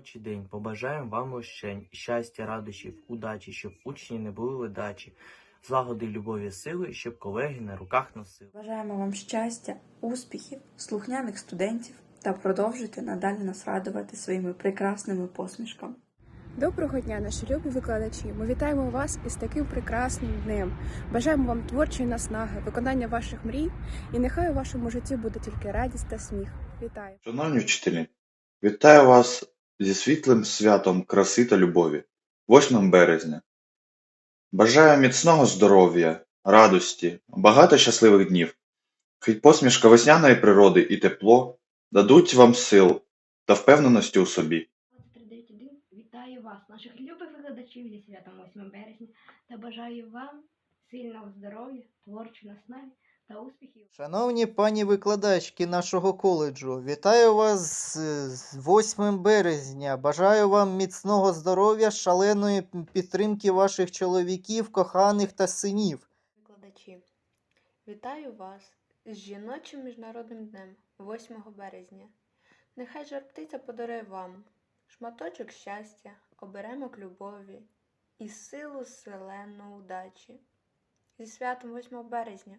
Робочий день. Побажаємо вам лощень, щастя, радощів, удачі, щоб учні не були ледачі, злагоди, любові, сили, щоб колеги на руках носили. Бажаємо вам щастя, успіхів, слухняних студентів та продовжуйте надалі нас радувати своїми прекрасними посмішками. Доброго дня, наші любі викладачі! Ми вітаємо вас із таким прекрасним днем. Бажаємо вам творчої наснаги, виконання ваших мрій, і нехай у вашому житті буде тільки радість та сміх. Вітаю! Шановні вчителі, вітаю вас зі світлим святом краси та любові, 8 березня. Бажаю міцного здоров'я, радості, багато щасливих днів. Хай посмішка весняної природи і тепло дадуть вам сил та впевненості у собі. 23.1 вітаю вас, наших любих викладачів зі святом 8 березня та бажаю вам сильного здоров'я, творчої наснаги та успіхів. Шановні пані викладачки нашого коледжу, вітаю вас з з 8 березня. Бажаю вам міцного здоров'я, шаленої підтримки ваших чоловіків, коханих та синів. Викладачі, вітаю вас з жіночим міжнародним днем 8 березня. Нехай жар птиця подарує вам шматочок щастя, оберемок любові і силу селену удачі. Зі святом 8 березня!